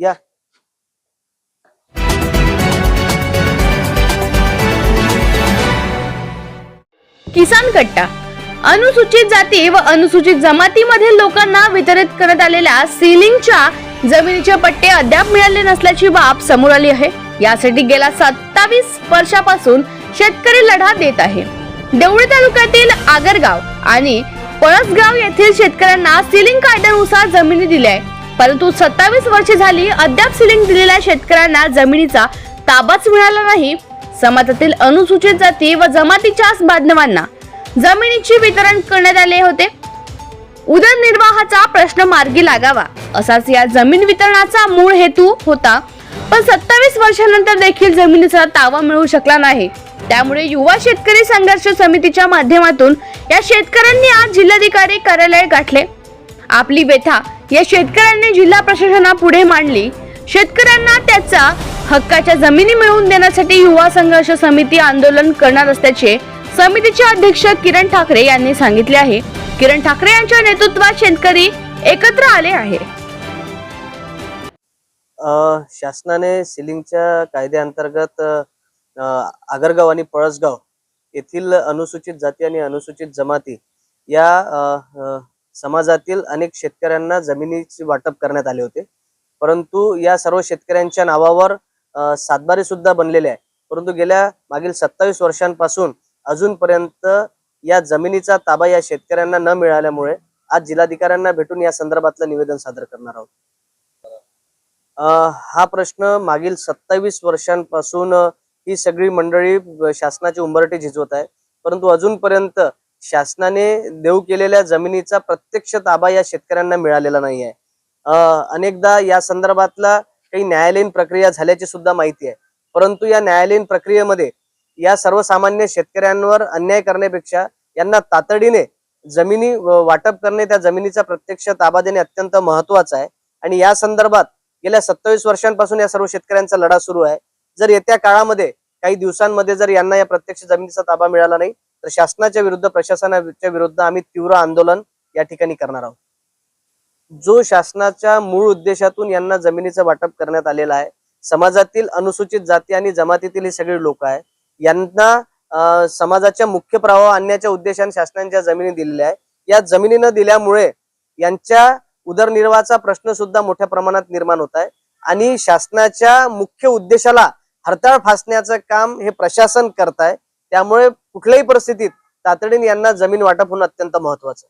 या. किसान कट्टा. अनुसूचित जाती व अनुसूचित जमातीमधील लोकांना वितरित करण्यात आलेल्या सिलिंगच्या जमिनीचे पट्टे अद्याप मिळाले नसल्याची बाब समोर आली आहे. यासाठी गेल्या सत्तावीस वर्षापासून शेतकरी लढा देत आहे. देवळी तालुक्यातील आगरगाव आणि पळसगाव येथील शेतकऱ्यांना सिलिंग कायद्यानुसार जमिनी दिल्या आहे परंतु सत्तावीस वर्षे झाली अद्याप सिलिंग दिलेल्या शेतकऱ्यांना जमिनीचा ताबाच मिळाला नाही. समाजातील अनुसूचित जाती व जमातीच्या बांधवांना जमिनीचे वितरण करण्यात आले होते. उदरनिर्वाहाचा प्रश्न मार्गी लागावा असाच या जमीन वितरणाचा मूळ हेतू होता. पण सत्तावीस वर्षानंतर देखील जमिनीचा तावा मिळू शकला नाही. त्यामुळे युवा शेतकरी संघर्ष समितीच्या माध्यमातून या शेतकऱ्यांनी आज जिल्हाधिकारी कार्यालय गाठले. आपली व्यथा या शेतकऱ्यांनी जिल्हा प्रशासनापुढे मांडली. शेतकऱ्यांना त्याचा हक्काच्या जमिनी मिळवून देण्यासाठी युवा संघर्ष समिती आंदोलन करणार असल्याचे समितीचे अध्यक्ष किरण ठाकरे यांनी सांगितले आहे. किरण ठाकरे यांच्या नेतृत्वात शेतकरी एकत्र आले आहे. शासनाने सिलिंगच्या कायद्याअंतर्गत आगरगाव आणि पळसगाव येथील अनुसूचित जाती आणि अनुसूचित जमाती या समाजातील अनेक शेतकऱ्यांना जमिनीचे वाटप करण्यात आले होते. परंतु या सर्व शेतकऱ्यांच्या नावावर सातबारे सुद्धा बनलेले आहे. परंतु गेल्या मागील सत्तावीस वर्षांपासून अजूनपर्यंत या जमिनीचा ताबा या शेतकऱ्यांना न मिळाल्यामुळे आज जिल्हाधिकाऱ्यांना भेटून या संदर्भातलं निवेदन सादर करणार आहोत. हा प्रश्न मागील सत्तावीस वर्षांपासून ही सगळी मंडळी शासनाची उंबरटे झिजवत आहे. परंतु अजूनपर्यंत शासनाने देऊ केलेल्या जमिनीचा प्रत्यक्ष ताबा या शेतकऱ्यांना मिळालेला नाही आहे. अनेकदा या संदर्भातला काही न्यायालयीन प्रक्रिया झाल्याची सुद्धा माहिती आहे. परंतु या न्यायालयीन प्रक्रियेमध्ये या सर्वसामान्य शेतकऱ्यांवर अन्याय करण्यापेक्षा यांना तातडीने जमिनी व- वाटप करणे त्या जमिनीचा प्रत्यक्ष ताबा देणे अत्यंत महत्वाचं आहे. आणि या संदर्भात गेल्या सत्तावीस वर्षांपासून या सर्व शेतकऱ्यांचा लढा सुरू आहे. जर येत्या काळामध्ये काही दिवसांमध्ये जर यांना या प्रत्यक्ष जमिनीचा ताबा मिळाला नाही तर शासनाच्या विरुद्ध प्रशासनाच्या विरुद्ध आम्ही तीव्र आंदोलन या ठिकाणी करणार आहोत. जो शासनाच्या मूळ उद्देशातून यांना जमिनीचं वाटप करण्यात आलेलं आहे समाजातील अनुसूचित जाती आणि जमातीतील ही सगळी लोक आहे यांना समाजाच्या मुख्य प्रवाह आणण्याच्या उद्देशाने शासनाच्या जमिनी दिलेल्या आहे या जमिनी न दिल्यामुळे यांच्या उदरनिर्वाहाचा प्रश्न सुद्धा मोठ्या प्रमाणात निर्माण होत आहे आणि शासनाच्या मुख्य उद्देशाला हरताळ फासण्याचं काम हे प्रशासन करत आहे. त्यामुळे कुठल्याही परिस्थितीत तातडीने यांना जमीन वाटप होणं अत्यंत महत्वाचं